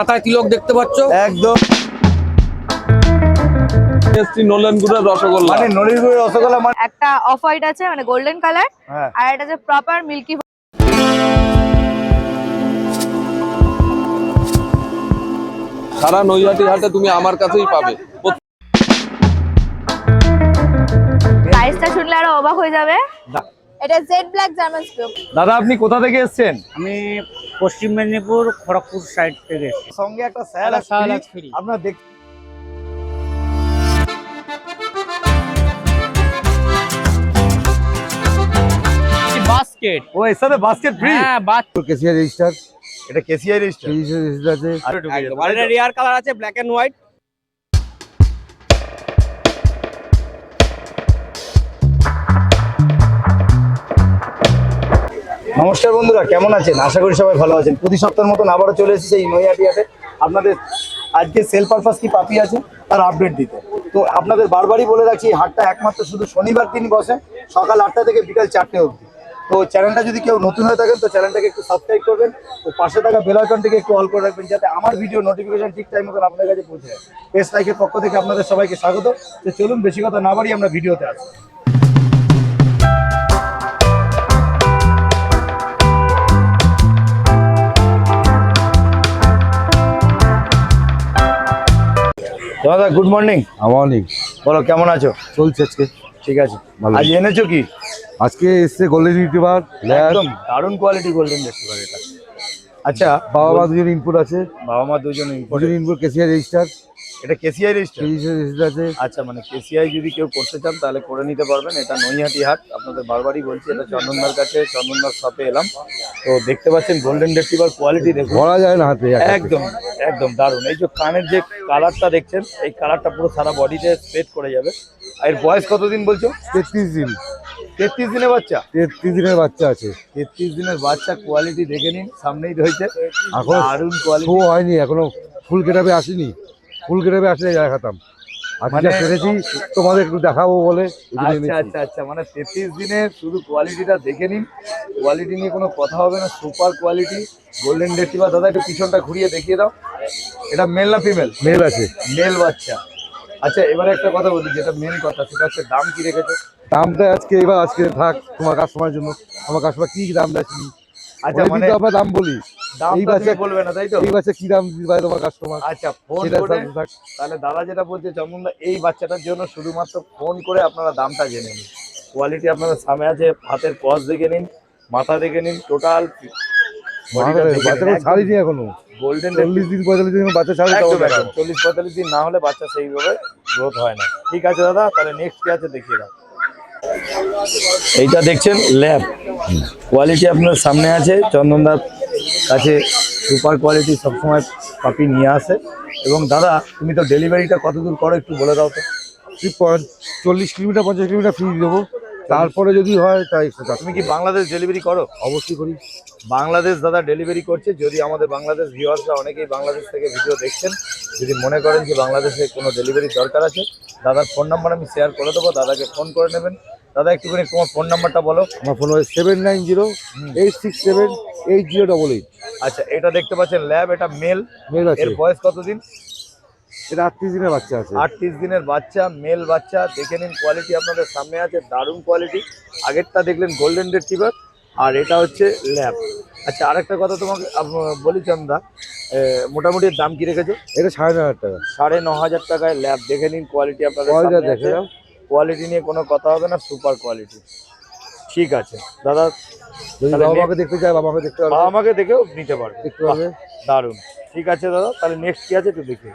মাথায় তিলক দেখতে পাচ্ছ? একদম। রসগোল্লা। মানে রসগোল্লা মানে একটা অফ হোয়াইট আছে মানে গোল্ডেন কালার হ্যাঁ। আর এটা যে প্রপার মিল্কি সারা নৈহাটি হাটে তুমি আমার কাছেই পাবে। প্রাইসটা শুনলে আরও অবাক হয়ে যাবে। এটা জেড ব্ল্যাক জার্মান স্ট্রোক দাদা আপনি কোথা থেকে এসেছেন? আমি পশ্চিম মেদিনীপুর খড়গপুর সাইড থেকে এসেছি। সঙ্গে একটা স্যার। আপনার দেখ বাস্কেট। ও এর সাথে বাস্কেট ফ্রি হ্যাঁ বাস কেসিআর রেজিস্টার এটা কেসিআই রেজিস্টার রেজিস্টার আছে। আর এটা রেয়ার কালার আছে ব্ল্যাক এন্ড হোয়াইট নমস্কার বন্ধুরা, কেমন আছেন? আশা করি সবাই ভালো আছেন। প্রতি সপ্তাহের মতন আবারও চলে এসেছে এই নৈহাটিয়াতে। আপনাদের আজকে সেল পারপাস কি পাপি আছে? তার আপডেট দিতে। তো আপনাদের বারবারই বলে রাখছি, এই হাটটা একমাত্র শুধু শনিবার দিন বসে, সকাল আটটা থেকে বিকাল চারটে অবধি। তো চ্যানেলটা যদি কেউ নতুন হয়ে থাকেন, তো চ্যানেলটাকে একটু সাবস্ক্রাইব করবেন, তো পাশে থাকা বেল আইকনটিকে একটু অল করে রাখবেন, যাতে আমার ভিডিও নোটিফিকেশন ঠিক টাইম মতন আপনার কাছে পৌঁছে যায়। পেস লাইকের পক্ষ থেকে আপনাদের সবাইকে স্বাগত। তো চলুন, বেশি কথা না বাড়ি আমরা ভিডিওতে আসি। দাদা গুড মর্নিং মর্নিং বলো কেমন আছো? চলছে আজকে। ঠিক আছে। আজ এনেছো কি? আজকে এসছে গোল্ডেন রিটিভার একদম দারুণ কোয়ালিটি গোল্ডেন রিটিভার এটা। আচ্ছা বাবা মা দুজন ইনপুট আছে। বাবা মা দুজন ইনপুট দুজন ইনপুট কেসিআর রেজিস্টার এটা কেসিআই রেজিস্টার আছে। আচ্ছা মানে কেসিআই যদি কেউ করতে চান তাহলে করে নিতে পারবেন। এটা নৈহাটি হাট আপনাদের বারবারই বলছি এটা চন্দনদার কাছে চন্দনদার শপে এলাম। তো দেখতে পাচ্ছেন গোল্ডেন রেসিভার কোয়ালিটি দেখুন। ধরা যায় না হাতে একদম একদম দারুণ। এই যে কানের যে কালারটা দেখছেন এই কালারটা পুরো সারা বডিতে স্প্রেড করে যাবে। আর এর বয়স কতদিন বলছো? তেত্রিশ দিন। তেত্রিশ দিনের বাচ্চা? তেত্রিশ দিনের বাচ্চা আছে। তেত্রিশ দিনের বাচ্চা কোয়ালিটি দেখে নিন সামনেই রয়েছে। এখনও দারুণ কোয়ালিটি হয়নি এখনও ফুল কেটাবে আসেনি। ফুল কেটাবে আসলে দেখাতাম আজকে মানে- তোমাদের একটু দেখাবো বলে আচ্ছা আচ্ছা আচ্ছা মানে তেত্রিশ দিনের শুধু কোয়ালিটিটা দেখে নিন। কোয়ালিটি নিয়ে কোনো কথা হবে না সুপার কোয়ালিটি গোল্ডেন রেটিভার দাদা একটু পিছনটা ঘুরিয়ে দেখিয়ে দাও। এটা মেল না ফিমেল মেল আছে। মেল বাচ্চা। আচ্ছা এবারে একটা কথা বলি যেটা মেন কথা সেটা হচ্ছে দাম কি রেখেছে? দামটা আজকে এবার আজকে থাক তোমার কাস্টমারের জন্য। আমার কাস্টমার কি দাম যাচ্ছি? আচ্ছা মানে আমরা দাম বলি। এই বাচ্চা বলবে না তাই তো? এই বাচ্চা কি দাম দিবে তোমার কাস্টমার আচ্ছা ফোন করে থাক- থাক। তাহলে দাদা যেটা বলছে চন্দনদা এই বাচ্চাটার জন্য শুধুমাত্র ফোন করে আপনারা দামটা জেনে নিন। কোয়ালিটি আপনাদের সামনে আছে হাতের কস দেখে নিন মাথা দেখে নিন টোটাল ছাড়িনি এখনও। গোল্ডেন চল্লিশ দিন পঁয়তাল্লিশ দিন বাচ্চা ছাড়ি চল্লিশ পঁয়তাল্লিশ দিন না হলে বাচ্চা সেইভাবে গ্রোথ হয় না। ঠিক আছে দাদা তাহলে নেক্সট কি আছে দেখিয়ে দাও। এইটা দেখছেন ল্যাব কোয়ালিটি আপনার সামনে আছে চন্দনদার কাছে সুপার কোয়ালিটি সবসময় পাপি নিয়ে আসে। এবং দাদা তুমি তো ডেলিভারিটা কত দূর করো একটু বলে দাও তো। চল্লিশ কিলোমিটার পঞ্চাশ কিলোমিটার ফ্রি দেবো। তারপরে যদি হয় তাই তুমি কি বাংলাদেশ ডেলিভারি করো? অবশ্যই করি। বাংলাদেশ দাদা ডেলিভারি করছে যদি আমাদের বাংলাদেশ ভিউয়ার্সরা অনেকেই বাংলাদেশ থেকে ভিডিও দেখছেন যদি মনে করেন যে বাংলাদেশে কোনো ডেলিভারি দরকার আছে দাদার ফোন নাম্বার আমি শেয়ার করে দেবো দাদাকে ফোন করে নেবেন। দাদা একটুখানি তোমার ফোন নাম্বারটা বলো। আমার ফোন হবে seven nine zero eight six seven eight zero double eight আচ্ছা এটা দেখতে পাচ্ছেন ল্যাব এটা মেল মেল আছে। এর বয়স কতদিন? এটা আটত্রিশ দিনের বাচ্চা আছে। আটত্রিশ দিনের বাচ্চা মেল বাচ্চা। দেখে নিন কোয়ালিটি আপনাদের সামনে আছে দারুণ কোয়ালিটি আগেরটা দেখলেন গোল্ডেন রেট্রিভার আর এটা হচ্ছে ল্যাব আচ্ছা আরেকটা কথা তোমাকে বলি চন্দা মোটামুটি দাম কি রেখেছো? এটা সাড়ে ন হাজার টাকা। সাড়ে ন হাজার টাকায় ল্যাব দেখে নিন কোয়ালিটি আপনাদের দেখে। কোয়ালিটি নিয়ে কোনো কথা হবে না সুপার কোয়ালিটি ঠিক আছে। দাদা যদি তাহলে বাবা মাকে দেখতে চায় বাবা মাকে দেখতে বাবা পারবে। আমাকে দেখেও নিতে পারবে। দেখতে পারবে। দারুণ ঠিক আছে দাদা তাহলে নেক্সট কি আছে একটু দেখি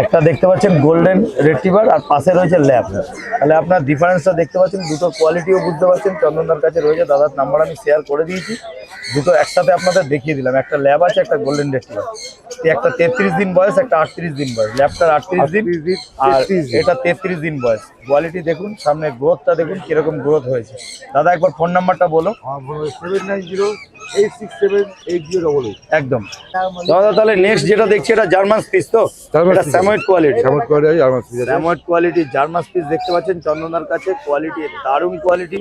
একটা দেখতে পাচ্ছেন গোল্ডেন রেটিভার আর পাশে রয়েছে ল্যাব তাহলে আপনার ডিফারেন্সটা দেখতে পাচ্ছেন দুটো কোয়ালিটিও বুঝতে পারছেন চন্দনদার কাছে রয়েছে দাদার নাম্বার আমি শেয়ার করে দিয়েছি। দুটো একসাথে আপনাদের দেখিয়ে দিলাম। একটা ল্যাব আছে একটা গোল্ডেন রেটিভার একটা তেত্রিশ দিন বয়স একটা আটত্রিশ দিন বয়স। ল্যাবটার আটত্রিশ দিন 38 আর এটা তেত্রিশ দিন বয়স। কোয়ালিটি দেখুন সামনে গ্রোথটা দেখুন কীরকম গ্রোথ হয়েছে। দাদা একবার ফোন নাম্বারটা বলো। সেভেন নাইন জিরো একদম। দাদা তাহলে নেক্সট যেটা দেখছি এটা জার্মান স্পিস তো। Samoyed quality Samoyed quality German spitz দেখতে পাচ্ছেন চন্দনার কাছে। কোয়ালিটি দারুণ কোয়ালিটি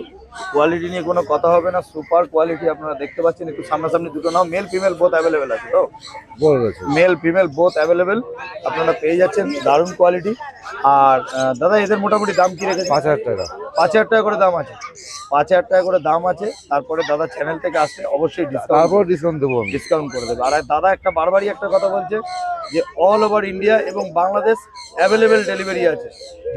কোয়ালিটি নিয়ে কোনো কথা হবে না সুপার কোয়ালিটি আপনারা দেখতে পাচ্ছেন একটু সামনাসামনি দুটো now male female both available আছে তো? মেল ফিমেল বোথ অ্যাভেলেবেল আপনারা পেয়ে যাচ্ছেন দারুণ কোয়ালিটি আর দাদা এদের মোটামুটি দাম কি রেখেছে পাঁচ হাজার টাকা। পাঁচ হাজার টাকা করে দাম আছে। পাঁচ হাজার টাকা করে দাম আছে তারপরে দাদা চ্যানেল থেকে আসলে অবশ্যই ডিসকাউন্ট তারপর ডিসকাউন্ট দেবো ডিসকাউন্ট করে দেবে। আর দাদা একটা বারবারই একটা কথা বলছে যে অল ওভার ইন্ডিয়া এবং বাংলাদেশ অ্যাভেলেবেল ডেলিভারি আছে।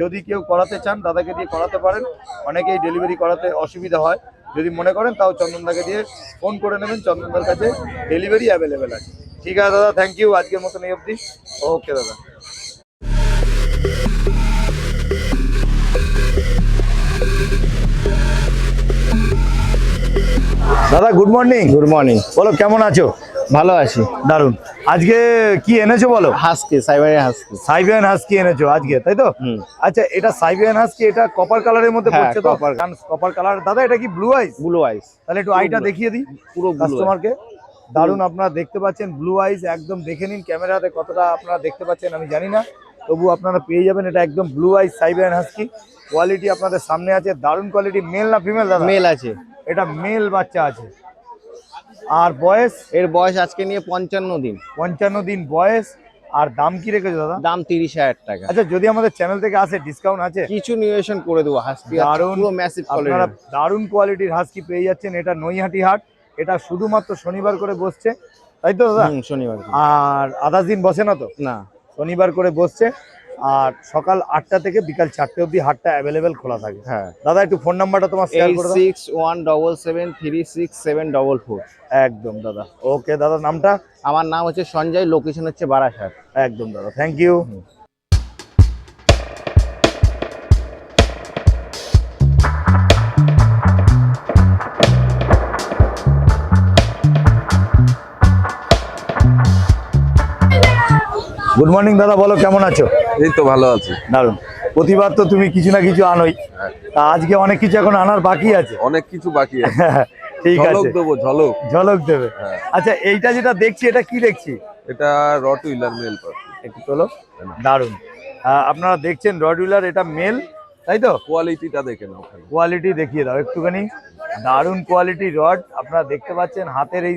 যদি কেউ করাতে চান দাদাকে দিয়ে করাতে পারেন। অনেকেই ডেলিভারি করাতে অসুবিধা হয়। যদি মনে করেন তাও চন্দনদাকে দিয়ে ফোন করে নেবেন। চন্দনদার কাছে ডেলিভারি অ্যাভেলেবেল আছে। ঠিক আছে দাদা থ্যাংক ইউ আজকের মতন এই অবধি। ওকে দাদা। দাদা গুড মর্নিং গুড মর্নিং বলো কেমন আছো? ভালো আছি। দারুণ আজকে কি এনেছো বলো? হাসকি সাইবারের হাসকি। সাইবিয়ান হাস্কি এনেছো আজকে তাই তো? আচ্ছা এটা সাইবিয়ান হাস্কি এটা কপার কালারের মধ্যে হ্যাঁ, পড়ছে তো? copper। কপার কালার দাদা এটা কি ব্লু আইস ব্লু আইস তাহলে একটু আইটা দেখিয়ে দিই পুরো কাস্টমারকে দারুণ আপনারা দেখতে পাচ্ছেন ব্লু আইস একদম দেখে নিন ক্যামেরাতে কতটা আপনারা দেখতে পাচ্ছেন আমি জানি না। তবু আপনারা পেয়ে যাবেন এটা একদম blue eyes Siberian husky. Quality আপনাদের সামনে আছে দারুণ কোয়ালিটি মেল না ফিমেল দাদা? মেল আছে। এটা মেল বাচ্চা আছে। আর বয়স? এর বয়স আজকে নিয়ে পঞ্চান্ন দিন। পঞ্চান্ন দিন বয়স। আর দাম কি রেখেছো দাদা? দাম তিরিশ হাজার টাকা। আচ্ছা যদি আমাদের চ্যানেল থেকে আসে ডিসকাউন্ট আছে? কিছু নিউয়েশন করে দেবো হাসকি ম্যাসিভ আপনারা দারুণ কোয়ালিটির হাস্কি পেয়ে যাচ্ছেন। এটা নৈহাটি হাট। এটা শুধুমাত্র শনিবার করে বসছে। তাই তো দাদা? শনিবার আর আদার্স দিন বসে না তো? না। শনিবার করে বসছে। আর সকাল আটটা থেকে বিকাল চারটে অব্দি হাটটা অ্যাভেলেবেল খোলা থাকে। হ্যাঁ। দাদা একটু ফোন নাম্বারটা তোমার শেয়ার করে six one double seven three six seven double four একদম দাদা। ওকে দাদা নামটা? আমার নাম হচ্ছে সঞ্জয় লোকেশন হচ্ছে বারাসাত। একদম দাদা। থ্যাংক ইউ গুড মর্নিং দাদা বলো কেমন আছো? এই তো ভালো আছি। দারুণ প্রতিবার তো তুমি কিছু না কিছু আনোই। তা আজকে অনেক কিছু এখন আনার বাকি আছে। অনেক কিছু বাকি আছে। ঠিক আছে। ঝলক দেবো ঝলক। ঝলক দেবে। হ্যাঁ। আচ্ছা এইটা যেটা দেখছি এটা কি দেখছি? এটা রট উইলার মেল একটু তোলো। দারুণ আপনারা দেখছেন রড উইলার এটা মেল তাই তো? কোয়ালিটিটা দেখে নাও কোয়ালিটি দেখিয়ে দাও একটুখানি। দারুণ কোয়ালিটি রড আপনারা দেখতে পাচ্ছেন হাতের এই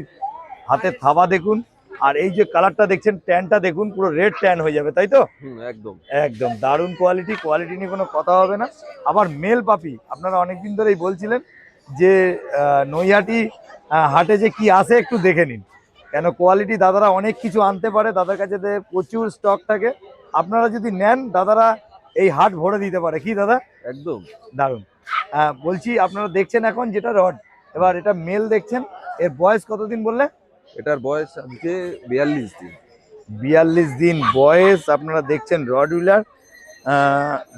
হাতের থাবা দেখুন। আর এই যে কালারটা দেখছেন ট্যানটা দেখুন পুরো রেড ট্যান হয়ে যাবে তাই তো? একদম। একদম দারুণ কোয়ালিটি কোয়ালিটি নিয়ে কোনো কথা হবে না। আবার মেল পাপি আপনারা অনেকদিন ধরেই বলছিলেন যে নৈহাটি হাটে যে কি আসে একটু দেখে নিন। কেন কোয়ালিটি দাদারা অনেক কিছু আনতে পারে দাদার কাছে প্রচুর স্টক থাকে। আপনারা যদি নেন দাদারা এই হাট ভরে দিতে পারে। কি দাদা? একদম। দারুণ। বলছি আপনারা দেখছেন এখন যেটা রড এবার এটা মেল দেখছেন এর বয়স কতদিন বললে? এটার বয়স আজকে বিয়াল্লিশ দিন। বিয়াল্লিশ দিন বয়স আপনারা দেখছেন রড উইলার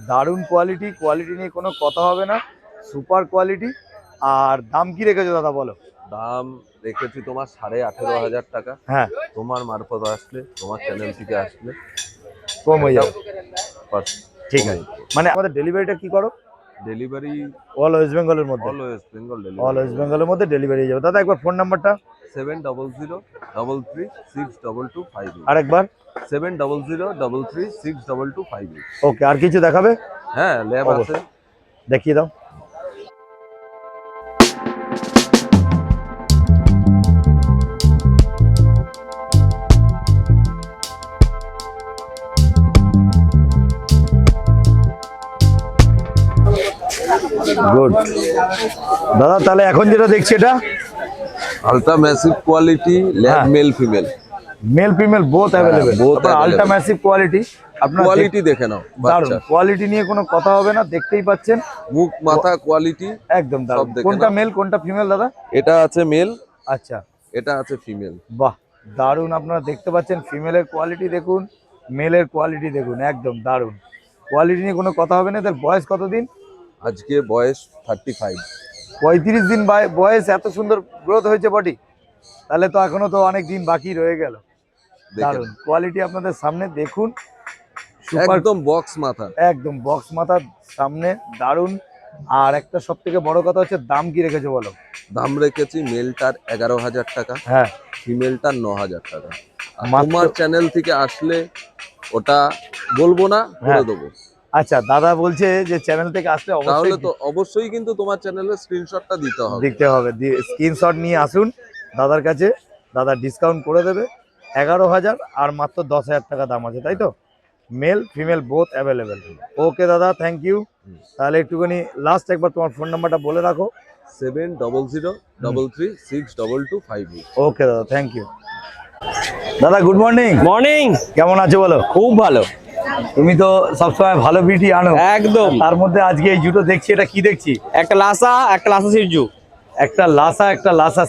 দারুণ কোয়ালিটি কোয়ালিটি নিয়ে কোনো কথা হবে না সুপার কোয়ালিটি। আর দাম কি রেখেছো দাদা বলো? দাম রেখেছি তোমার সাড়ে আঠেরো হাজার টাকা। হ্যাঁ। তোমার মারফত আসলে তোমার চ্যানেল থেকে আসলে। কম হয়ে যাবে ঠিক আছে। মানে আমাদের ডেলিভারিটা কি করো? ডেলিভারি অল ওয়েস্ট বেঙ্গলের মধ্যে? All West Bengal all west বেঙ্গলের মধ্যে ডেলিভারি যাবে। দাদা একবার ফোন নাম্বারটা seven double zero double three six double two five আরেকবার। Seven double zero double three six double two five okay আর কিছু দেখাবে? হ্যাঁ ল্যাব আছে। দেখিয়ে দাও। গুড দাদা তাহলে এখন যেটা দেখছি এটা? Ultra massive quality lab. Male female male female both both available. Ultra massive quality আপনার কোয়ালিটি দেখে নাও দারুণ কোয়ালিটি নিয়ে কোনো কথা হবে না দেখতেই পাচ্ছেন। মুখ মাথা কোয়ালিটি একদম দারুণ কোনটা মেল কোনটা ফিমেল দাদা? এটা আছে মেল আচ্ছা। এটা আছে ফিমেল বাহ দারুণ আপনারা দেখতে পাচ্ছেন ফিমেলের কোয়ালিটি দেখুন মেলের কোয়ালিটি দেখুন একদম দারুণ কোয়ালিটি নিয়ে কোনো কথা হবে না এদের বয়স কতদিন? আজকে বয়স থার্টি ফাইভ পঁয়ত্রিশ দিন বায়- বয়স এত সুন্দর গ্রোথ হয়েছে বডি তাহলে তো এখনও তো অনেক দিন বাকি রয়ে গেল। দারুণ কোয়ালিটি আপনাদের সামনে দেখুন। একদম বক্স মাথা। একদম বক্স মাথার সামনে দারুণ আর একটা সব থেকে বড় কথা হচ্ছে দাম কি রেখেছো বলো? দাম রেখেছি মেলটার এগারো হাজার টাকা হ্যাঁ। ফিমেলটার ন হাজার টাকা। তোমার চ্যানেল থেকে আসলে ওটা বলব না বলে হ্যাঁ। দেবো। আচ্ছা দাদা বলছে যে চ্যানেল থেকে আসলে তাহলে অবশ্যই তো অবশ্যই কিন্তু তোমার চ্যানেলের স্ক্রিনশটটা দিতে হবে। দিতে হবে স্ক্রিনশট নিয়ে আসুন দাদার কাছে দাদা ডিসকাউন্ট করে দেবে এগারো হাজার আর মাত্র দশ হাজার টাকা দাম আছে তাই তো? Male female both available okay দাদা থ্যাংক ইউ তাহলে একটুখানি লাস্ট একবার তোমার ফোন নাম্বারটা বলে রাখো। Seven double zero double three six double two five eight okay দাদা থ্যাংক ইউ দাদা গুড মর্নিং মর্নিং কেমন আছো বলো? খুব ভালো। তুমি তো সবসময় ভালো বিটি আনো। একদম। তার মধ্যে আজকে এই জুতো দেখছি এটা কি দেখছি? একটা লাসা একটা লাসা সিরজু। একটা লাসা একটা লাসা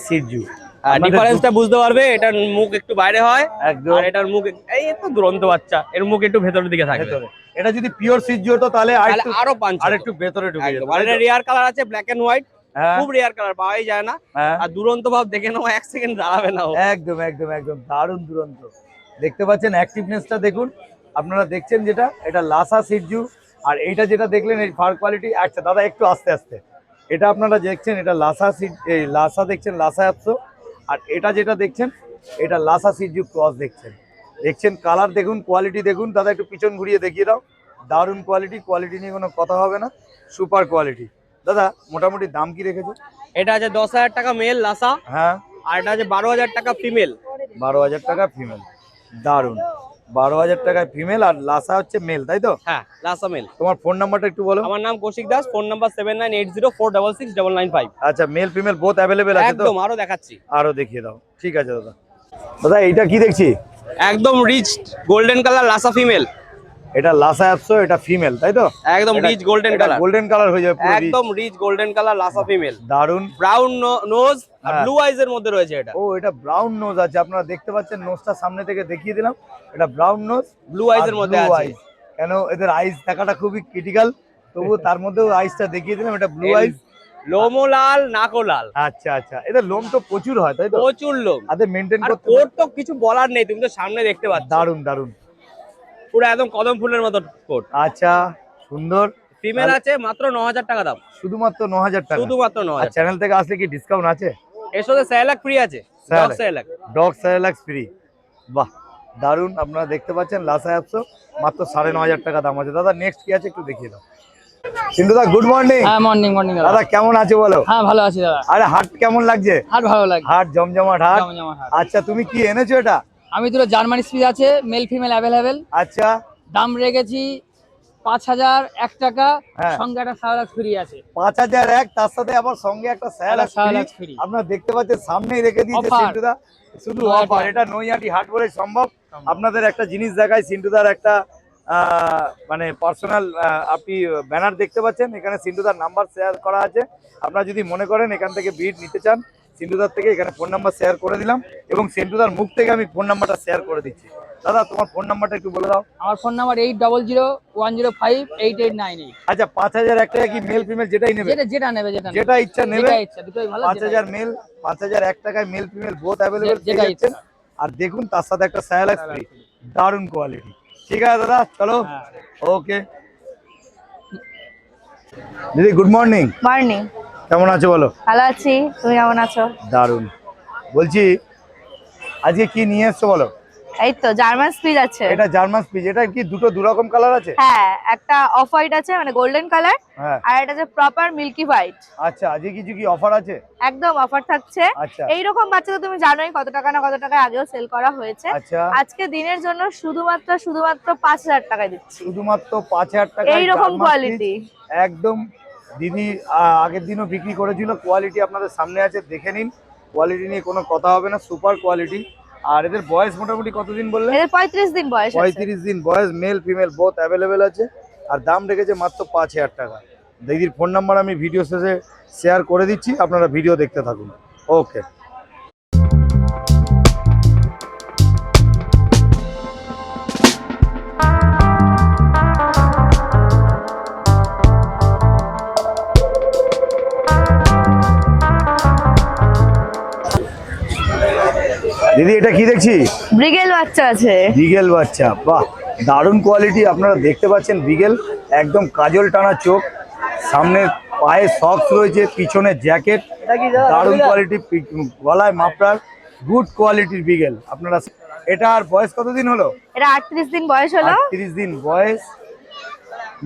ডিফারেন্সটা বুঝতে পারবে এটার মুখ একটু বাইরে হয় আর এটার মুখ এই তো দুরন্ত বাচ্চা এর মুখ একটু ভেতরের দিকে থাকে। এটা যদি পিওর সিটজু হতো তাহলে আর আরও পাঁচ আর একটু ভেতরে ঢুকে যেত আর এটা রেয়ার কালার আছে ব্ল্যাক এন্ড হোয়াইট হ্যাঁ। খুব রেয়ার কালার পাওয়াই যায় না। হ্যাঁ। আর দুরন্ত ভাব দেখে নাও এক সেকেন্ড দাঁড়াবে না একদম একদম একদম। দারুণ দুরন্ত। দেখতে পাচ্ছেন অ্যাক্টিভনেসটা দেখুন। আপনারা দেখছেন যেটা এটা লাসা সিটজু আর এইটা যেটা দেখলেন এই ফার কোয়ালিটি আচ্ছা দাদা একটু আস্তে আস্তে। এটা আপনারা দেখছেন এটা লাসা সিট এই লাসা দেখছেন লাসা একশো আর এটা যেটা দেখছেন এটা লাসা সিটজু ক্রস দেখছেন। দেখছেন কালার দেখুন কোয়ালিটি দেখুন। দাদা একটু পিছন ঘুরিয়ে দেখিয়ে দাও। দারুণ কোয়ালিটি কোয়ালিটি নিয়ে কোনো কথা হবে না। সুপার কোয়ালিটি দাদা মোটামুটি দাম কি রেখেছো? এটা আছে দশ হাজার টাকা মেল লাসা হ্যাঁ। আর এটা আছে বারো হাজার টাকা ফিমেল বারো হাজার টাকা ফিমেল দারুণ বারো হাজার টাকায় ফিমেল আর লাসা হচ্ছে মেল তাই তো? হ্যাঁ লাসা মেল তোমার ফোন নাম্বারটা একটু বলো। আমার নাম Koushik Das phone number seven nine eight zero four double six double nine five আচ্ছা মেল ফিমেল বোথ অ্যাভেলেবেল আছে তো? একদম আরও দেখাচ্ছি। আরও দেখিয়ে দাও। ঠিক আছে দাদা। দাদা এইটা কি দেখছি? একদম rich golden colour Lhasa female এটা লাসা অ্যাপসো এটা ফিমেল তাই তো? একদম rich golden colour golden colour হয়ে যাবে একদম rich golden colour Lhasa female দারুণ ব্রাউন নোজ আর হ্যাঁ। ব্লু আইজ এর মধ্যে রয়েছে এটা। ও এটা ব্রাউন নোজ আছে আপনারা দেখতে পাচ্ছেন নোজটা সামনে থেকে দেখিয়ে দিলাম। এটা ব্রাউন নোজ ব্লু আইজ এর মধ্যে আছে। কেন এদের আইস দেখাটা খুবই ক্রিটিক্যাল তবু তার মধ্যেও আইসটা দেখিয়ে দিলাম এটা ব্লু আইস লোমো লাল নাকো লাল। আচ্ছা আচ্ছা এদের লোম তো প্রচুর হয় তাই তো? প্রচুর লোম। আদের মেইনটেইন করতে তো কিছু বলার নেই তুমি তো সামনে দেখতে পাচ্ছ। দারুণ দারুণ পুরো একদম কদম ফুলের মতো কোট। আচ্ছা সুন্দর। ফিমেল আছে মাত্র ন হাজার টাকা দাম। শুধুমাত্র ন হাজার টাকা। শুধুমাত্র ন আর হাজার চ্যানেল থেকে আসলে কি ডিসকাউন্ট আছে? এর সাথে স্যালাক ফ্রি আছে। স্যালাক ডগ স্যালাক্স ফ্রি বাহ দারুণ আপনারা দেখতে পাচ্ছেন লাসা অ্যাপসও মাত্র সাড়ে ন হাজার টাকা দাম আছে। দাদা নেক্সট কি আছে একটু দেখিয়ে দাও। সিন্ধুদা গুড মর্নিং হ্যাঁ মর্নিং মর্নিং দাদা। কেমন আছে বলো? হ্যাঁ ভালো আছি দাদা। আরে হাট কেমন লাগছে? হাট ভালো লাগে হাট জমজমাট হাট। আচ্ছা তুমি কি এনেছো এটা? আমি দুটো জার্মানি স্পিচ আছে মেল ফিমেল অ্যাভেলেবেল আচ্ছা। দাম রেখেছি পাঁচ হাজার এক টাকা হ্যাঁ। সঙ্গে একটা সারালাক্স ফ্রি আছে। পাঁচ হাজার এক তার সাথে আবার সঙ্গে একটা salad free। আপনারা দেখতে পাচ্ছেন সামনেই রেখে দিয়েছে। সিন্টুদা। শুধু অফার এটা নৈহাটি হাট বলে সম্ভব। আপনাদের একটা জিনিস দেখায় সিন্টুদার একটা মানে পার্সোনাল আপনি ব্যানার দেখতে পাচ্ছেন এখানে সিন্টুদার নাম্বার শেয়ার করা আছে। আপনারা যদি মনে করেন এখান থেকে বিট নিতে চান সিন্টুদার থেকে এখানে ফোন নাম্বার শেয়ার করে দিলাম এবং সিন্ধুদার মুখ থেকে আমি ফোন নাম্বারটা শেয়ার করে দিচ্ছি। দাদা তোমার ফোন নাম্বারটা একটু বলে দাও। আমার phone number eight double zero one zero five eight eight nine eight আচ্ছা পাঁচ হাজার এক টাকা কি মেল ফিমেল যেটাই নেবে? যেটা যেটা নেবে যেটা যেটা ইচ্ছা নেবে। যেটা ইচ্ছা দুটোই ভালো পাঁচ হাজার মেল পাঁচ হাজার এক টাকায় মেল ফিমেল বোথ অ্যাভেলেবেল যেটা ইচ্ছা। আর দেখুন তার সাথে একটা স্যালাড ফ্রি দারুণ কোয়ালিটি ঠিক আছে দাদা চলো। হ্যাঁ। ওকে দিদি গুড মর্নিং মর্নিং কেমন আছো বলো? ভালো আছি তুমি কেমন আছো? দারুণ। বলছি আজকে কি নিয়ে এসছো বলো? এই তো জার্মান স্পিচ আছে। এটা জার্মান স্পিচ এটা কি দুটো দু রকম কালার আছে? হ্যাঁ একটা অফ হোয়াইট আছে মানে গোল্ডেন কালার হ্যাঁ। আর এটা যে প্রপার মিল্কি হোয়াইট। আচ্ছা আজকে কিছু কি অফার আছে? একদম অফার থাকছে। আচ্ছা। এইরকম বাচ্চা তো তুমি জানোই কত টাকা না কত টাকা আগেও সেল করা হয়েছে। আচ্ছা। আজকে দিনের জন্য শুধুমাত্র শুধুমাত্র পাঁচ হাজার টাকায় দিচ্ছি। শুধুমাত্র পাঁচ হাজার টাকা এইরকম কোয়ালিটি একদম দিদি আগের দিনও বিক্রি করেছিল। কোয়ালিটি আপনাদের সামনে আছে দেখে নিন। কোয়ালিটি নিয়ে কোনো কথা হবে না সুপার কোয়ালিটি আর এদের বয়স মোটামুটি কতদিন বললে? এদের পঁয়ত্রিশ দিন বয়স আছে। পঁয়ত্রিশ দিন বয়স মেল ফিমেল বোথ অ্যাভেলেবেল আছে। আর দাম রেখেছে মাত্র পাঁচ হাজার টাকা। দিদির ফোন নাম্বার আমি ভিডিও শেষে শেয়ার করে দিচ্ছি আপনারা ভিডিও দেখতে থাকুন। ওকে দিদি এটা কি দেখছি? ব্রিগেল বাচ্চা আছে। বিগেল বাচ্চা বাহ দারুণ কোয়ালিটি আপনারা দেখতে পাচ্ছেন বিগেল একদম কাজল টানা চোখ সামনে পায়ে সক্স রয়েছে পিছনে জ্যাকেট দারুণ কোয়ালিটি গলায় মাপড়ার গুড কোয়ালিটির বিগেল আপনারা এটা আর বয়স কতদিন হলো? এটা আটত্রিশ দিন বয়স হলো। তিরিশ দিন বয়স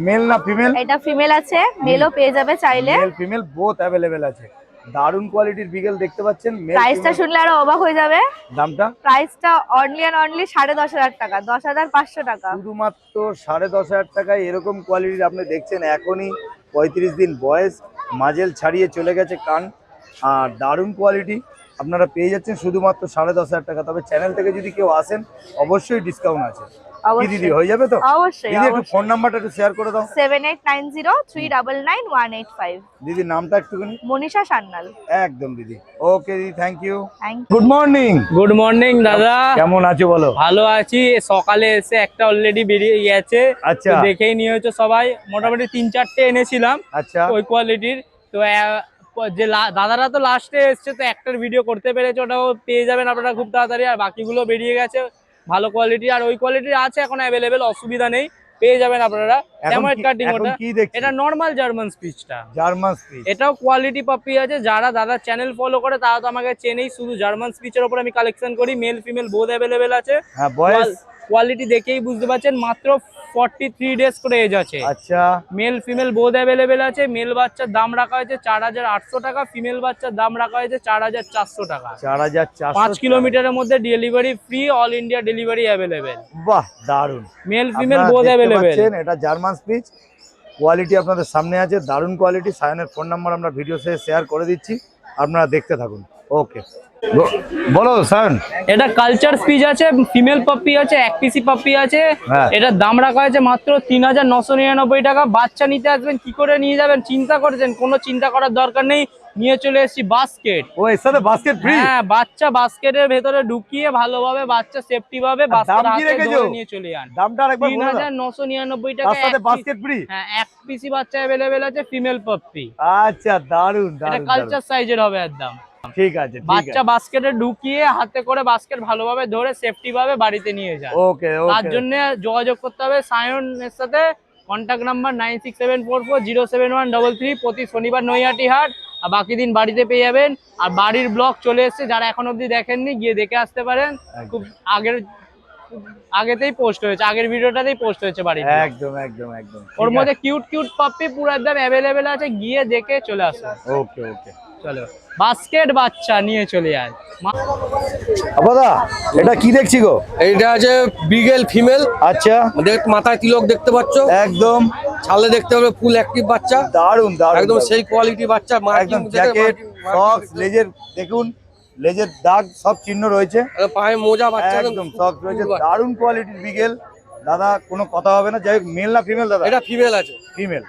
মেল না ফিমেল এটা ফিমেল আছে মেলও পেয়ে যাবে চাইলে। মেল ফিমেল বোথ অ্যাভেলেবেল আছে। দারুণ কোয়ালিটির বিগেল দেখতে পাচ্ছেন। প্রাইসটা শুনলে আরও অবাক হয়ে যাবে। দামটা? প্রাইসটা অনলি অ্যান্ড অনলি সাড়ে দশ হাজার টাকা দশ হাজার পাঁচশো টাকা। শুধুমাত্র সাড়ে দশ হাজার টাকায় এরকম কোয়ালিটির আপনি দেখছেন এখনই পঁয়ত্রিশ দিন বয়স মাজেল ছাড়িয়ে চলে গেছে কান। আর দারুণ কোয়ালিটি আপনারা পেয়ে যাচ্ছেন শুধুমাত্র সাড়ে দশ হাজার টাকা। তবে চ্যানেল থেকে যদি কেউ আসেন অবশ্যই ডিসকাউন্ট আছে। দিদি হয়ে যাবে তো? অবশ্যই দিদি একটু ফোন নাম্বারটা একটু শেয়ার করে দাও। Seven eight nine zero three double nine one eight five দিদির নামটা একটুখানি। মনীষা সান্যাল। একদম দিদি। ওকে দিদি thank you good morning good morning দাদা। কেমন আছো বলো? ভালো আছি। সকালে এসে একটা অলরেডি বেরিয়ে গেছে আচ্ছা। দেখেই নিয়েছো সবাই। মোটামুটি তিন চারটে এনেছিলাম। আচ্ছা। ওই কোয়ালিটির তো যে দাদারা তো লাস্টে এসছে তো একটার ভিডিও করতে পেরেছে ওটাও পেয়ে যাবেন আপনারা খুব তাড়াতাড়ি। আর বাকিগুলো বেরিয়ে গেছে। ভালো কোয়ালিটি আর ওই কোয়ালিটির আছে এখন অ্যাভেলেবেল অসুবিধা নেই। পেয়ে যাবেন আপনারা। ড্যামেজ কাটিং ওটা। এটা নর্মাল জার্মান স্পিচটা জার্মান স্পিচ এটাও কোয়ালিটি পাপি আছে। যারা দাদা চ্যানেল ফলো করে তারা তো আমাকে চেনেই। শুধু জার্মান স্পিচের উপর আমি কালেকশন করি। মেল ফিমেল বোধ অ্যাভেলেবেল আছে। হ্যাঁ বয়স কোয়ালিটি দেখেই বুঝতে পারছেন। মাত্র ফর্টি থ্রি ডেজ করে এজ আছে। আচ্ছা। মেল ফিমেল বোধ অ্যাভেলেবেল আছে। মেল বাচ্চার দাম রাখা হয়েছে চার হাজার আটশো টাকা ফিমেল বাচ্চার দাম রাখা হয়েছে চার হাজার চারশো টাকা। চার হাজার চারশো পাঁচ কিলোমিটারের মধ্যে delivery free all India delivery available বাহ দারুণ মেল ফিমেল অ্যাভেলেবেল পাচ্ছেন, এটা জার্মান স্পিচ কোয়ালিটি আপনাদের সামনে আছে দারুণ কোয়ালিটি সায়নের ফোন নাম্বার আমরা ভিডিও শেয়ার করে দিচ্ছি আপনারা দেখতে থাকুন। ওকে বলো সায়ন। এটা কালচার স্পিচ আছে ফিমেল পাপ্পি আছে এক পিসি পাপ্পি আছে। হ্যাঁ। এটার দাম রাখা হয়েছে মাত্র তিন হাজার নশো নিরানব্বই টাকা। বাচ্চা নিতে আসবেন কি করে নিয়ে যাবেন চিন্তা করেছেন? কোনো চিন্তা করার দরকার নেই। নিয়ে চলে এসেছি বাস্কেট ও এর সাথে বাস্কেট ফ্রি হ্যাঁ বাচ্চা বাস্কেটের ভেতরে ঢুকিয়ে ভালোভাবে বাচ্চা সেফটি ভাবে বাস্কেট হাতে ধরে নিয়ে চলে যান দামটা আরেকবার তিন বলে দাও। হাজার নশো নিরানব্বই তার টাকা সাথে বাস্কেট ফ্রি হ্যাঁ এক পিসি বাচ্চা অ্যাভেলেবেল আছে ফিমেল পাপ্পি আচ্ছা দারুণ এটা কালচার সাইজের হবে একদম ঠিক আছে বাচ্চা বাস্কেটে ঢুকিয়ে হাতে করে বাস্কেট ভালোভাবে ধরে সেফটি ভাবে বাড়িতে নিয়ে যান ওকে তার জন্য যোগাযোগ করতে হবে সায়নের সাথে। Contact number nine six seven four four zero seven one double three প্রতি শনিবার নৈহাটি হাট আর বাকি দিন বাড়িতে পেয়ে যাবেন। আর বাড়ির ব্লগ চলে এসেছে। যারা এখন অবধি দেখেননি গিয়ে দেখে আসতে পারেন। খুব আগের আগেতেই পোস্ট হয়েছে। আগের ভিডিওটাতেই পোস্ট হয়েছে vlog। একদম একদম একদম। ওর মধ্যে কিউট কিউট পাপ্পি পুরো একদম অ্যাভেলেবেল আছে। গিয়ে দেখে চলে আসো ওকে ওকে। চলো। বাস্কেট বাচ্চা নিয়ে চলে আপাদা এটা কি দেখছি গো? এইটা আছে বিগেল ফিমেল। আচ্ছা। দেখ মাথায় তিলক দেখতে পাচ্ছ? একদম। ছালে দেখতে হবে ফুল অ্যাক্টিভ বাচ্চা। দারুণ দারুণ। একদম সেই কোয়ালিটি বাচ্চা। একদম জ্যাকেট সক্স লেজের দেখুন লেজের দাগ সব চিহ্ন রয়েছে। পায়ে মোজা বাচ্চা একদম সক্স রয়েছে। দারুণ কোয়ালিটির বিগেল। দাদা কোনো কথা হবে না। যাই হোক মেল না ফিমেল দাদা? এটা ফিমেল আছে। ফিমেল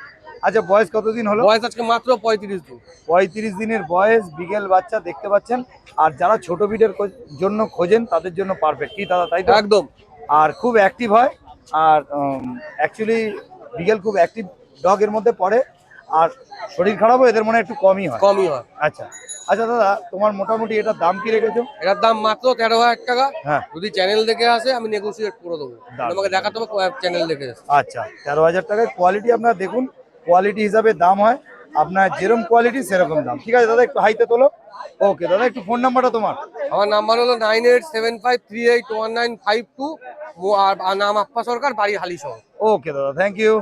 আচ্ছা বয়স কতদিন হলো? বয়স আজকে মাত্র পঁয়ত্রিশ দিন। পঁয়ত্রিশ দিনের বয়স বিকেল বাচ্চা দেখতে পাচ্ছেন। আর যারা ছোট বিটের জন্য খোঁজেন তাদের জন্য পারফেক্ট কি দাদা তাই তো? একদম। আর খুব অ্যাক্টিভ হয়। আর অ্যাকচুয়ালি বিকেল খুব অ্যাক্টিভ ডগের মধ্যে পড়ে। আর শরীর খারাপও এদের মনে একটু কমই হয়। কমই হয়। আচ্ছা। আচ্ছা দাদা তোমার মোটামুটি এটার দাম কি রেখেছো? এটার দাম মাত্র তেরো হাজার টাকা। হ্যাঁ। যদি চ্যানেল দেখে আসে আমি নেগোসিয়েট করে দেবো। তোমাকে দেখাতে হবে চ্যানেল দেখে। আচ্ছা তেরো হাজার টাকায় কোয়ালিটি আপনারা দেখুন। কোয়ালিটি হিসাবে দাম হয় আপনার যেরকম কোয়ালিটি সেরকম দাম। ঠিক আছে দাদা একটু হাইতে তোলো। ওকে দাদা একটু ফোন নাম্বারটা তোমার। আমার নাম্বার হলো nine eight seven five three eight one nine five two আর আর নাম আপ্পা সরকার বাড়ি হালি শহর। ওকে দাদা থ্যাংক ইউ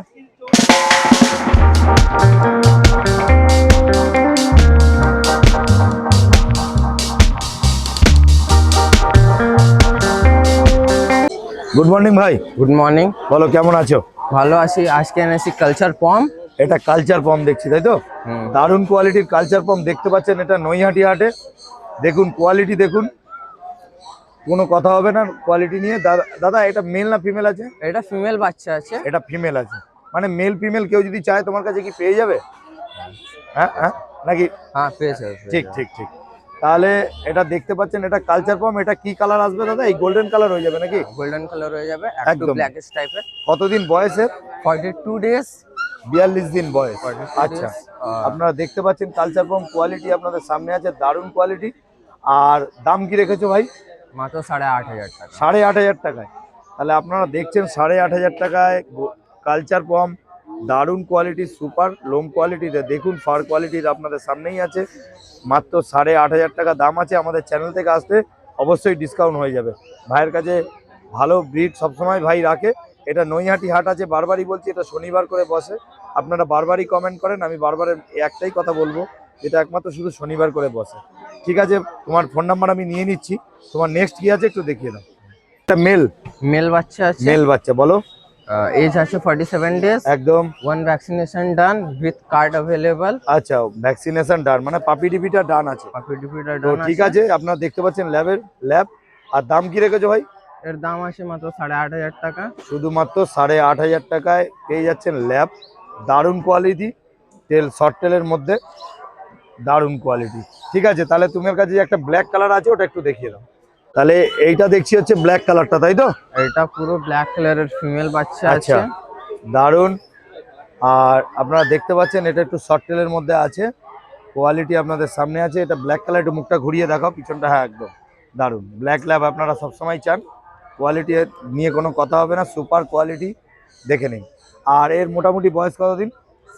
গুড মর্নিং ভাই। গুড মর্নিং বলো কেমন আছো? ভালো আছি আজকে এনেছি কালচার পম এটা কালচার পম্প দেখছি তাই তো? দারুণ কোয়ালিটির কালচার পম্প দেখতে পাচ্ছেন এটা নৈহাটি হাটে। দেখুন কোয়ালিটি দেখুন। কোনো কথা হবে না কোয়ালিটি নিয়ে। দাদা- এটা মেল না ফিমেল আছে? এটা ফিমেল বাচ্চা আছে। এটা ফিমেল আছে। মানে মেল ফিমেল কেউ যদি চায় তোমার কাছে কি পেয়ে যাবে? হ্যাঁ হ্যাঁ? নাকি? হ্যাঁ পেয়েছে ঠিক ঠিক ঠিক। তাহলে এটা দেখতে পাচ্ছেন এটা কালচার পাম্প এটা কি কালার আসবে দাদা? এই গোল্ডেন কালার হয়ে যাবে নাকি? গোল্ডেন কালার হয়ে যাবে একদম। ব্ল্যাকিশ টাইপের কতদিন বয়সের? ফর্টি টু ডেজ বিয়াল্লিশ দিন বয়স। 42 আচ্ছা আপনারা দেখতে পাচ্ছেন কালচার পাম্প কোয়ালিটি আপনাদের সামনে আছে দারুণ কোয়ালিটি আর দাম কি রেখেছো ভাই? মাত্র সাড়ে আট হাজার টাকা। সাড়ে আট হাজার টাকায়। তাহলে আপনারা দেখছেন সাড়ে আট হাজার টাকায় কালচার পাম্প দারুণ কোয়ালিটি সুপার লোম কোয়ালিটিতে দেখুন ফার কোয়ালিটির আপনাদের সামনেই আছে। মাত্র সাড়ে আট হাজার টাকা দাম আছে আমাদের চ্যানেল থেকে আসতে অবশ্যই ডিসকাউন্ট হয়ে যাবে। ভাইয়ের কাছে ভালো ব্রিড সবসময় ভাই রাখে। এটা নৈহাটি হাট আছে বারবারই বলছি এটা শনিবার করে বসে। আপনারা বারবারই কমেন্ট করেন আমি বারবার একটাই কথা বলব এটা একমাত্র শুধু শনিবার করে বসে। ঠিক আছে তোমার ফোন নাম্বার আমি নিয়ে নিচ্ছি তোমার নেক্সট কি আছে একটু দেখিয়ে দাও। এটা মেল মেল বাচ্চা আছে। মেল বাচ্চা বলো। এজ আছে ফর্টি সেভেন ডেজ একদম। One vaccination done with card available আচ্ছা ভ্যাকসিনেশন ডান মানে পাপি টিপিটা ডান আছে। তো ঠিক আছে। আপনারা দেখতে পাচ্ছেন ল্যাবের ল্যাব আর দাম কি রেখেছো ভাই? এর দাম আছে মাত্র সাড়ে আট হাজার টাকা। শুধুমাত্র সাড়ে আট হাজার টাকায় পেয়ে যাচ্ছেন ল্যাব। দারুণ কোয়ালিটি তেল শর্ট তেলের মধ্যে দারুণ কোয়ালিটি ঠিক আছে তাহলে তোমার কাছে যে একটা ব্ল্যাক কালার আছে ওটা একটু দেখিয়ে দাও। তাহলে এইটা দেখছি হচ্ছে ব্ল্যাক কালারটা তাই তো? এটা পুরো ব্ল্যাক কালারের ফিমেল বাচ্চা আচ্ছা আছে। দারুণ। আর আপনারা দেখতে পাচ্ছেন এটা একটু শর্ট টেলের মধ্যে আছে। কোয়ালিটি আপনাদের সামনে আছে। এটা ব্ল্যাক কালার একটু মুখটা ঘুরিয়ে দেখাও পিছনটা হ্যাঁ একদম। দারুণ। ব্ল্যাক ল্যাব আপনারা সবসময় চান। কোয়ালিটি নিয়ে কোনো কথা হবে না সুপার কোয়ালিটি দেখে নিন। আর এর মোটামুটি বয়স কতদিন?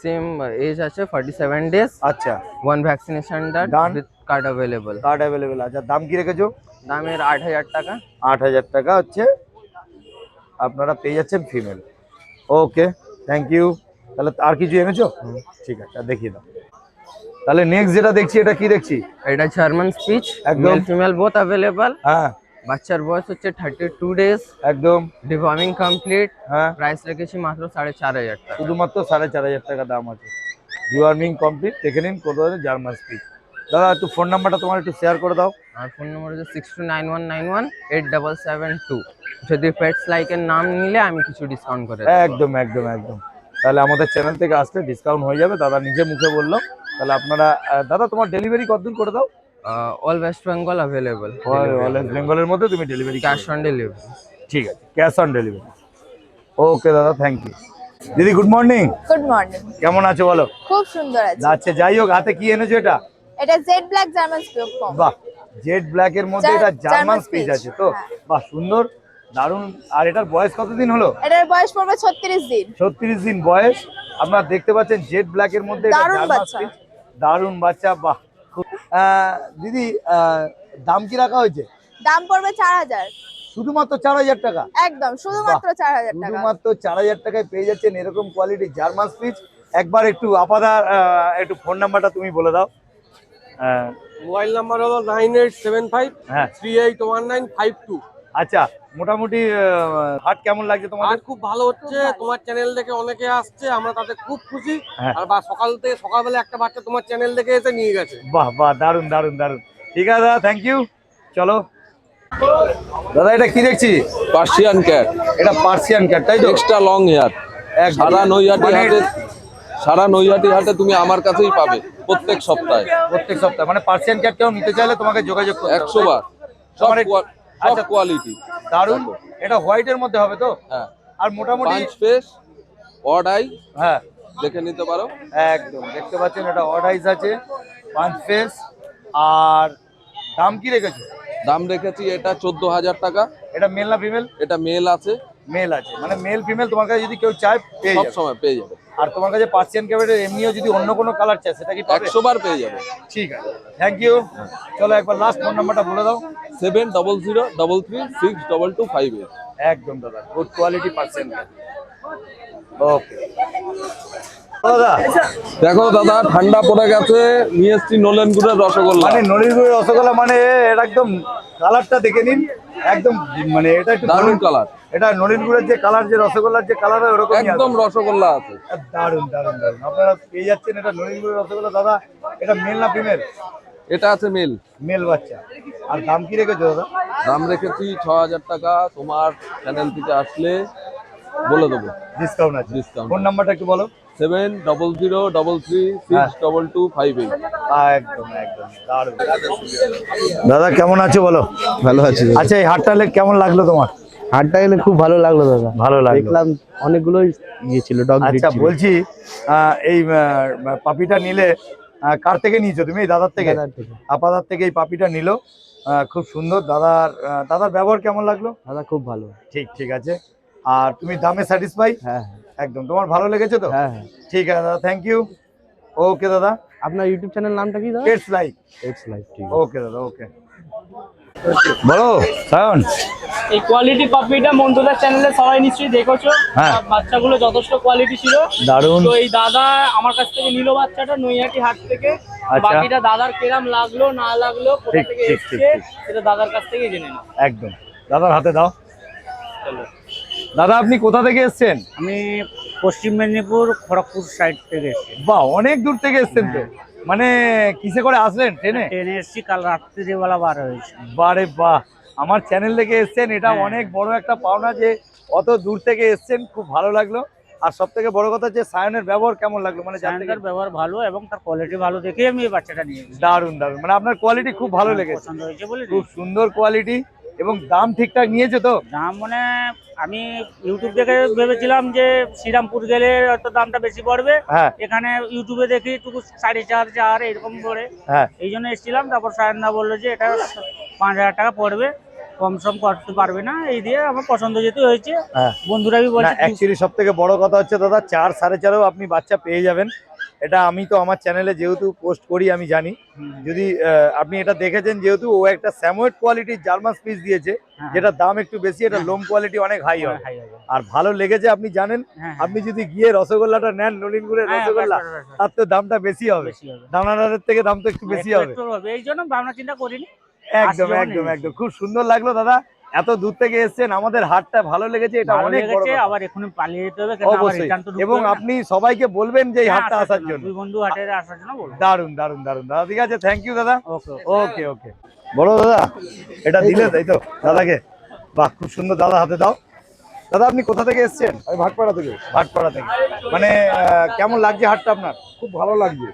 সেম এজ আছে ফর্টি সেভেন ডেজ আচ্ছা one vaccination done card available card available আচ্ছা। দাম কি রেখেছো? দামের আট হাজার টাকা। আট হাজার টাকা হচ্ছে আপনারা পেয়ে যাচ্ছেন ফিমেল ওকে থ্যাংক ইউ তাহলে আর কিছু এনেছো? ঠিক আছে দেখিয়ে দাও। তাহলে নেক্সট যেটা দেখছি এটা কি দেখছি? এটা জার্মান স্পিচ একদম। ফিমেল বোথ অ্যাভেলেবল হ্যাঁ। বাচ্চার বয়স হচ্ছে থার্টি টু ডেজ একদম। ডিভর্মিং কমপ্লিট হ্যাঁ। প্রাইস রেখেছি মাত্র সাড়ে চার হাজার টাকা। শুধুমাত্র সাড়ে চার হাজার টাকা দাম আছে। ডিওয়ার্মিং কমপ্লিট দেখে নিন কত জার্মান স্পিচ দাদা একটু ফোন নাম্বারটা তোমার একটু শেয়ার করে দাও। আর ফোন নম্বর হচ্ছে six two nine one nine one eight double seven two যদি পেটস লাইকের নাম নিলে আমি কিছু ডিসকাউন্ট করে দেবো। একদম একদম একদম। তাহলে আমাদের চ্যানেল থেকে আসলে ডিসকাউন্ট হয়ে যাবে। দাদা নিজে মুখে বলল। তাহলে আপনারা দাদা তোমার ডেলিভারি কতদিন করে দাও? All West Bengal available all West বেঙ্গলের মধ্যে তুমি ডেলিভারি ক্যাশ অন ডেলিভারি ঠিক আছে ক্যাশ অন ডেলিভারি ওকে দাদা থ্যাংক ইউ দিদি গুড মর্নিং গুড মর্নিং কেমন আছো বলো? খুব সুন্দর আছে। আচ্ছা যাই হোক হাতে কি এনেছো এটা? এটা jet black German spitz form বাহ জেড ব্ল্যাক এর মধ্যে এটা জার্মান স্পিচ আছে তো? হ্যাঁ। বাহ সুন্দর দারুণ। আর এটার বয়স কতদিন হলো? এটার বয়স পড়বে ছত্রিশ দিন। ছত্রিশ দিন বয়স। আপনারা দেখতে পাচ্ছেন জেড ব্ল্যাক এর মধ্যে জার্মান বাচ্চা। স্পিচ দারুণ বাচ্চা বাহ। দিদি আহ, দাম কি রাখা হয়েছে? দাম পড়বে চার হাজার। শুধুমাত্র চার হাজার টাকা? একদম শুধুমাত্র চার হাজার টাকা। শুধুমাত্র চার হাজার টাকায় পেয়ে যাচ্ছেন এরকম কোয়ালিটি জার্মান স্পিচ একবার একটু আপাদার আহ, একটু ফোন নাম্বারটা তুমি বলে দাও। মোবাইল নাম্বার হলো নাইন এইট সেভেন ফাইভ হ্যাঁ। Three eight one nine five two. আচ্ছা মোটামুটি হাট কেমন লাগছে তোমার খুব ভালো হচ্ছে তোমার চ্যানেল দেখে অনেকে আসছে আমরা তাতে খুব খুশি। হ্যাঁ। আর বা সকাল থেকে সকালবেলা একটা বাচ্চা তোমার চ্যানেল দেখে এসে নিয়ে গেছে। বাহ বাহ দারুণ দারুণ দারুণ ঠিক আছে দাদা থ্যাংক ইউ চলো। দাদা এটা কি দেখছি? পার্সিয়ান ক্যাট এটা পার্সিয়ান ক্যাট তাই তো? Extra long hair. সারা নৈহাটি মানে হাটে সারা নৈহাটি হাটে তুমি আমার কাছেই পাবে প্রত্যেক সপ্তাহে। প্রত্যেক সপ্তাহে। মানে পার্সিয়ান ক্যাট কেউ নিতে চাইলে তোমাকে যোগাযোগ করতে হবে, একশো? বার। সব আমার কোয়া- সব আচ্ছা। কোয়ালিটি দারুণ এটা হোয়াইটের মধ্যে হবে তো? হ্যাঁ। আর মোটামুটি পাঁচ ফেস অড হ্যাঁ। দেখে নিতে পারো। একদম দেখতে পাচ্ছেন এটা অডাইস আছে পাঁচ ফেস আর দাম কি রেখেছো? দাম রেখেছি এটা চোদ্দ হাজার টাকা। এটা মেল না ফিমেল এটা মেল আছে। মেল আছে। মানে মেল ফিমেল তোমার কাছে যদি কেউ চায় পেয়ে সব যাবে। সময় পেয়ে যাবে। আর তোমার কাছে পার্সিয়ান ক্যাবেটের এমনিও যদি অন্য কোনো কালার চাই সেটা কি একশো বার পেয়ে যাবে। ঠিক আছে। থ্যাংক ইউ চলো একবার লাস্ট ফোন নাম্বারটা বলে দাও। Seven double zero double three six double two five eight. একদম দাদা গুড কোয়ালিটি পার্সেন্ট ওকে দেখো দাদা ঠান্ডা পড়ে গেছে নিয়ে এসছি নোলেন গুড়ের রসগোল্লা। মানে নলিগুড়ের রসগোল্লা মানে এটা একদম কালারটা দেখে নিন। একদম মানে এটা একটু দারুণ কালার। এটা নলিনগুড়ের যে কালার যে রসগোল্লার যে কালার হয় ওরকম একদম রসগোল্লা আছে। দারুণ দারুণ দারুণ আপনারা পেয়ে যাচ্ছেন এটা নলিনগুড়ের রসগোল্লা। দাদা এটা মেল না ফিমেল? এটা আছে মেল। মেল বাচ্চা। আর দাম কি রেখেছো দাদা? দাম রেখেছি ছ হাজার টাকা। তোমার চ্যানেল থেকে আসলে বলে দেবো। ডিসকাউন্ট আছে। ডিসকাউন্ট ফোন নাম্বারটা একটু বলো। Seven double zero double three six double two five eight একদম একদম দাদা কেমন আছো বলো? ভালো আছি আচ্ছা এই হাটটা কেমন লাগল তোমার? হাটটা গেলে খুব ভালো লাগল দাদা। ভালো লাগল। দেখলাম অনেকগুলোই ইয়ে ছিল ডগ আচ্ছা বলছি এই পাপিটা নিলে কার থেকে নিয়েছো তুমি? এই দাদার থেকে? আপাদার থেকে এই পাপিটা নিলো। খুব সুন্দর। দাদার দাদার ব্যবহার কেমন লাগল? দাদা খুব ভালো। ঠিক ঠিক আছে। আর তুমি দামে স্যাটিসফাই হ্যাঁ। একদম। তোমার ভালো লেগেছে তো? হ্যাঁ হ্যাঁ। ঠিক আছে দাদা থ্যাংক ইউ ওকে দাদা। আপনার ইউটিউব চ্যানেল নামটা কি দাদা? পেটস লাইক এক্স লাইভ ঠিক ওকে দাদা ওকে বলো। সায়ন। এই কোয়ালিটি পাপিটা মন্টুদার চ্যানেলে সবাই নিশ্চয়ই দেখেছ। হ্যাঁ। বাচ্চাগুলো যথেষ্ট কোয়ালিটি ছিল। দারুণ। তো এই দাদা আমার কাছ থেকে নিল বাচ্চাটা নৈহাটি হাট থেকে। আচ্ছা। বাকিটা দাদার কেরাম লাগল না লাগল কোথা থেকে ঠিক, এসছে। সেটা দাদার কাছ থেকে জেনে নাও। একদম। দাদার হাতে দাও। দাদা আপনি কোথা থেকে এসেছেন? আমি পশ্চিম মেদিনীপুর খড়গপুর সাইড থেকে এসেছি। বাহ অনেক দূর থেকে এসেছেন তো। মানে কিসে করে আসলেন ট্রেনে? ট্রেনে এসেছি কাল রাত্রিবেলা বার হয়েছে। বারে বাহ আমার চ্যানেল থেকে এসেছেন এটা হ্যাঁ। অনেক বড় একটা পাওনা যে অত দূর থেকে এসেছেন খুব ভালো লাগল। আর সব থেকে বড় কথা যে সায়নের ব্যবহার কেমন লাগল? মানে চ্যানেলটার ব্যবহার ভালো এবং তার কোয়ালিটি ভালো দেখে আমি এই বাচ্চাটা নিয়ে দারুণ দারুণ মানে আপনার কোয়ালিটি খুব ভালো লেগেছে। খুব সুন্দর কোয়ালিটি এবং দাম ঠিকঠাক নিয়েছে তো? দাম মানে আমি ইউটিউব দেখে ভেবেছিলাম যে শ্রীরামপুর গেলে হয়তো দামটা বেশি পড়বে। হ্যাঁ। এখানে ইউটিউবে দেখি টুকু সাড়ে চার চার এরকম করে হ্যাঁ। এই জন্য এসেছিলাম তারপর সায়নদা বলল যে এটা পাঁচ হাজার টাকা পড়বে কম সম করতে পারবে না এই দিয়ে আমার পছন্দ যেহেতু হয়েছে। হ্যাঁ। বন্ধুরা বলছে অ্যাকচুয়ালি সব থেকে বড় কথা হচ্ছে দাদা চার সাড়ে চারেও আপনি বাচ্চা পেয়ে যাবেন। এটা আমি তো আমার চ্যানেলে যেহেতু পোস্ট করি আমি জানি। যদি আপনি এটা দেখেছেন যেহেতু ও একটা স্যামোয়েড কোয়ালিটির জার্মান পিস দিয়েছে হ্যাঁ, যেটা দাম একটু বেশি এটা হ্যাঁ। লোম কোয়ালিটি অনেক হাই হ্যাঁ। আর ভালো লেগেছে আপনি জানেন হ্যাঁ, হ্যাঁ। আপনি যদি গিয়ে রসগোল্লাটা নেন নলিনগুড়ের হ্যাঁ, রসগোল্লা। তার তো দামটা বেশি হবে। দানাদারের থেকে দাম তো একটু বেশি হবে। এই জন্য ভাবনা চিন্তা করিনি। একদম একদম একদম। খুব সুন্দর লাগল দাদা। এত দূর থেকে এসেছেন আমাদের হাটটা ভালো লেগেছে এটা অনেক বড় লেগেছে আবার এখনই পালিয়ে যেতে হবে আবার অবশ্যই। তো এবং আপনি সবাইকে বলবেন যে এই হ্যাঁ, হাটটা আসার জন্য দুই বন্ধু হাটে আসার জন্য বলব। দারুণ দারুণ দারুণ দাদা ঠিক আছে থ্যাংক ইউ দাদা। ওকে ওকে। বলো দাদা এটা দিলে তাই তো দাদাকে। বাহ খুব সুন্দর দাদা হাতে দাও। দাদা আপনি কোথা থেকে এসেছেন? আমি ভাটপাড়া থেকে। ভাটপাড়া থেকে। মানে আহ, কেমন লাগছে হাটটা আপনার? খুব ভালো লাগছে।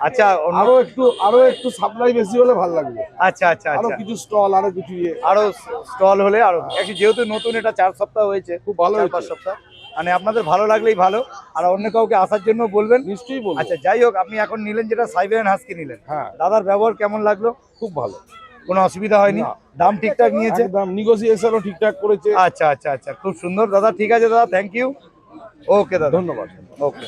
আচ্ছা আরও একটু আরও একটু সাপ্লাই বেশি হলে ভালো লাগবে। আচ্ছা আচ্ছা আরও আচ্ছা। কিছু স্টল আরও কিছু ইয়ে। আরও স্টল হলে আরও যেহেতু নতুন এটা চার সপ্তাহ হয়েছে খুব ভালো পাঁচ সপ্তাহ। মানে আপনাদের ভালো লাগলেই ভালো আর অন্য কাউকে আসার জন্য বলবেন। নিশ্চয়ই বলব। আচ্ছা যাই হোক আপনি এখন নিলেন যেটা সাইবেরিয়ান হাস্কি নিলেন। হ্যাঁ। দাদার ব্যবহার কেমন লাগল? খুব ভালো। কোনো অসুবিধা হয়নি। দাম ঠিকঠাক নিয়েছে? একদম নিগোসিয়েশনও ঠিকঠাক করেছে। আচ্ছা আচ্ছা আচ্ছা। খুব সুন্দর। দাদা ঠিক আছে দাদা থ্যাংক ইউ ওকে দাদা। ধন্যবাদ। ওকে